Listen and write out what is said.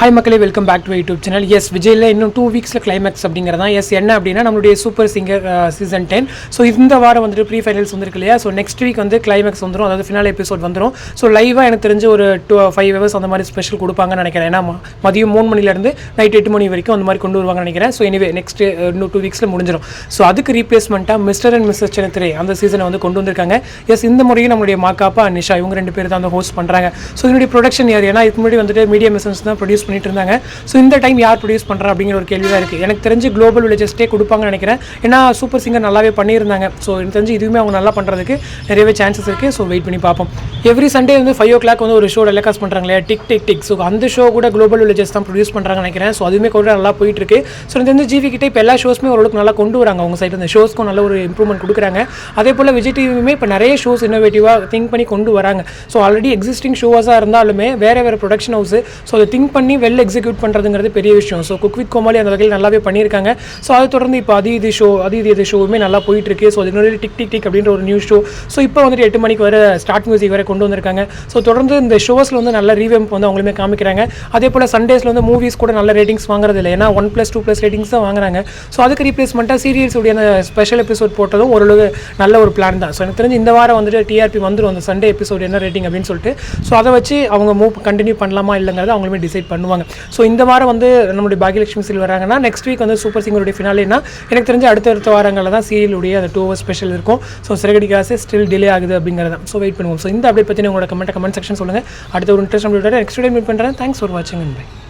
Hi மக்களே welcome back to YouTube channel S விஜயில் இன்னும் two வீக்ஸில் climax அப்படிங்கிறது தான் எஸ் என்ன அப்படின்னா நம்மளுடைய super singer season ten so இந்த வாரம் வந்துட்டு ப்ரீ ஃபைனல்ஸ் வந்துருக்கு இல்லையா? ஸோ நெக்ஸ்ட் வீக் வந்து கிளைமேக்ஸ் வந்துடும் அதாவது ஃபினால் எபிசோட் வந்துடும் ஸோ லைவாக எனக்கு தெரிஞ்சு ஒரு டூ ஃபைவ் ஹவர்ஸ் அந்த மாதிரி ஸ்பெஷல் கொடுப்பாங்கன்னு நினைக்கிறேன். ஏன்னா மதியம் மூணு மணிலேருந்து நைட் எட்டு மணி வரைக்கும் அந்த மாதிரி கொண்டு வருவாங்கன்னு நினைக்கிறேன். ஸோ எனிவே நெக்ஸ்ட் இன்னும் டூ வீக்ஸில் முடிஞ்சிடும் ஸோ அதுக்கு ரீப்ளேஸ்மெண்ட்டாக மிஸ்டர் அண்ட் மிஸ்டர் செனத்திரே அந்த சீசனை வந்து கொண்டு வந்திருக்காங்க. எஸ் இந்த முறையும் நம்மளுடைய மாக்காப்பா நிஷா இவங்க ரெண்டு பேர் தான் அந்த ஹோஸ்ட் பண்ணுறாங்க ஸோ இதனுடைய ப்ரொடக்ஷன் யார் ஏன்னா இதுக்கு முன்னாடி வந்துட்டு மீடியா மிஷன்ஸ் தான் ப்ரொடியூஸ் பண்ணிட்டு இருந்தாங்க. ஸோ இந்த டைம் யார் ப்ரொடியூஸ் பண்ணுறா அப்படிங்கிற ஒரு கேள்வி தான் இருக்குது எனக்கு தெரிஞ்சு குளோபல் வில்லேஜஸ்டே கொடுப்பாங்கன்னு நினைக்கிறேன். ஏன்னா சூப்பர் சிங்கர் நல்லாவே பண்ணியிருந்தாங்க. ஸோ எனக்கு தெரிஞ்சு இதுவுமே அவங்க நல்லா பண்ணுறதுக்கு நிறையவே சான்சஸ் இருக்குது ஸோ வெயிட் பண்ணி பார்ப்போம். எவ்ரி சண்டே வந்து ஃபைவ் ஓ கிளாக் வந்து ஒரு ஷோ டெலிகாஸ்ட் பண்ணுறாங்க இல்லையா டிக் டிக் டிக் ஸோ அந்த ஷோ கூட குளோபல் வில்லேஜஸ் தான் ப்ரொடியூஸ் பண்ணுறாங்கன்னு நினைக்கிறேன். ஸோ அதுவுமே கூட நல்லா போயிட்டு இருக்கு. ஸோ எனக்கு தெரிஞ்சு ஜிவி கிட்டே இப்போ எல்லா ஷோஸுமே ஓரளவுக்கு நல்லா கொண்டு வராங்க. அவங்க சைடு அந்த ஷோஸ்க்கும் நல்ல ஒரு இம்ப்ரூவ்மெண்ட் கொடுக்குறாங்க. அதே போல் விஜய் டிவியுமே இப்போ நிறைய ஷோஸ் இன்னோவேட்டிவாக திங்க் பண்ணி கொண்டு வராங்க. ஸோ ஆல்ரெடி எக்ஸிஸ்டிங் ஷோஸாக இருந்தாலுமே வேறு வேறு ப்ரொடக்ஷன் ஹவுஸ் ஸோ அதை திங்க் பண்ணி வெல் எக்ஸிக்யூட் பண்ணுறதுங்கிறது பெரிய விஷயம். ஸோ குக் வித் கோமாளி அந்த வகையில் நல்லாவே பண்ணியிருக்காங்க. ஸோ அதை தொடர்ந்து இப்போ அது இது ஷோ அது இது ஷோவுமே நல்லா போயிட்டுருக்கு. ஸோ அதுக்கு டிக் டிக் டிக் அப்படின்ற ஒரு நியூஸ் ஷோ ஸோ இப்போ வந்துட்டு எட்டு மணிக்கு வர ஸ்டார்ட் மியூசிக் வரை கொண்டு வந்திருக்காங்க. ஸோ தொடர்ந்து இந்த ஷோஸில் வந்து நல்ல ரீவெம்ப் வந்து அவங்களுமே காமிக்கிறாங்க. அதே போல் சண்டேஸில் வந்து மூவிஸ் கூட நல்ல ரேட்டிங்ஸ் வாங்குறது இல்லை. ஏன்னா one plus two plus ratings தான் வாங்குறாங்க. ஸோ அதுக்கு ரீப்ளேஸ்மெண்ட்டாக சீரியல்ஸ் உடைய அந்த ஸ்பெஷல் எபிசோட் போட்டதும் ஓரளவு நல்ல ஒரு பிளான் தான். ஸோ எனக்கு தெரிஞ்சு இந்த வாரம் வந்துட்டு டிஆர்பி வந்துடும் அந்த சண்டே எபிசோட் என்ன ரேட்டிங் அப்படின்னு சொல்லிட்டு. ஸோ அதை வச்சு அவங்க மூவ் கண்டினியூ பண்ணலாமா இல்லைங்கிறத அவங்களுமே டிசைட் பண்ணுவாங்க. ஸோ இந்த வாரம் வந்து நம்மளுடைய பாகியலட்சுமி சீரியல் வராங்கன்னா நெக்ஸ்ட் வீக் வந்து சூப்பர் சிங்கருடைய ஃபினாலேனா எனக்கு தெரிஞ்சு அடுத்தடுத்த வாரங்களில் தான் சீரியலுடைய அந்த டூ ஹவர் ஸ்பெஷல் இருக்கும். ஸோ சிறகடி காசு ஸ்டில் டிலே ஆகுது அப்படிங்கிறத. ஸோ வெயிட் பண்ணுவோம். ஸோ இந்த அப்டேட் பற்றி உங்களோட கமெண்ட் கமெண்ட் செக்ஷன் சொல்லுங்கள் அடுத்த ஒரு இன்ட்ரெஸ்ட் நெக்ஸ்ட் டே மீட் பண்ணுறேன் தேங்க்ஸ் ஃபார் வாட்சிங் பை